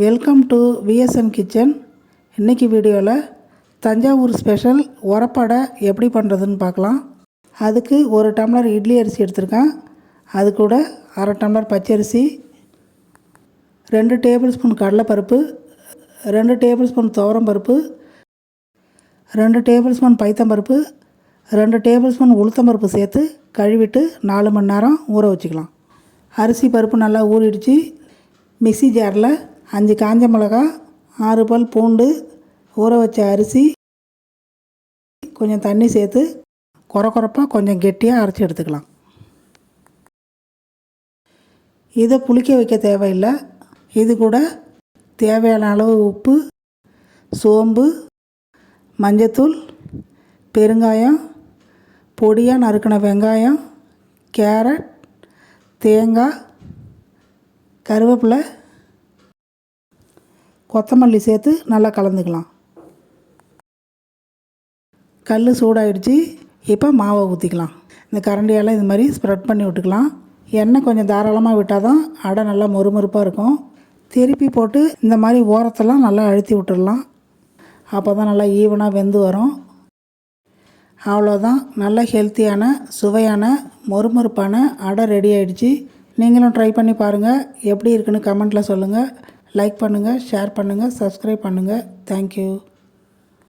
Welcome to VSN kitchen இன்றைக்கி வீடியோவில் Thanjavur special உரப்படை எப்படி பண்ணுறதுன்னு பார்க்கலாம். அதுக்கு ஒரு டம்ளர் இட்லி அரிசி எடுத்திருக்கேன். அது கூட அரை டம்ளர் பச்சரிசி ரெண்டு டேபிள் ஸ்பூன் கடலைப்பருப்பு ரெண்டு டேபிள் ஸ்பூன் துவரம்பருப்பு ரெண்டு டேபிள் ஸ்பூன் பைத்தம்பருப்பு ரெண்டு டேபிள் ஸ்பூன் உளுத்தம்பருப்பு சேர்த்து கழுவிட்டு நாலு மணி நேரம் ஊற வச்சுக்கலாம். அரிசி பருப்பு நல்லா ஊறிடுச்சு. மிக்சி ஜாரில் அஞ்சு காஞ்ச மிளகா ஆறு பல் பூண்டு ஊற வச்ச அரிசி கொஞ்சம் தண்ணி சேர்த்து குறை குறைப்பாக கொஞ்சம் கெட்டியாக அரைச்சி எடுத்துக்கலாம். இதை புளிக்க வைக்க தேவையில்லை. இது கூட தேவையான அளவு உப்பு சோம்பு மஞ்சத்தூள் பெருங்காயம் பொடியாக நறுக்கின வெங்காயம் கேரட் தேங்காய் கருவேப்பிலை கொத்தமல்லி சேர்த்து நல்லா கலந்துக்கலாம். கல் சூடாயிடுச்சு. இப்போ மாவை ஊற்றிக்கலாம் இந்த கரண்டியால் இது மாதிரி ஸ்ப்ரெட் பண்ணி விட்டுக்கலாம். எண்ணெய் கொஞ்சம் தாராளமாக விட்டால் தான் அடை நல்லா மொறுமொறுப்பாக இருக்கும். திருப்பி போட்டு இந்த மாதிரி ஓரத்தெல்லாம் நல்லா அழுத்தி விட்டுடலாம். அப்போ தான் நல்லா ஈவனாக வெந்து வரும். அவ்வளோதான் நல்ல ஹெல்த்தியான சுவையான மொறுமொறுப்பான அடை ரெடி ஆகிடுச்சி நீங்களும் ட்ரை பண்ணி பாருங்கள் எப்படி இருக்குன்னு கமெண்ட்டில் சொல்லுங்கள் லைக் பண்ணுங்கள் ஷேர் பண்ணுங்கள் சப்ஸ்கிரைப் பண்ணுங்கள் தேங்க்யூ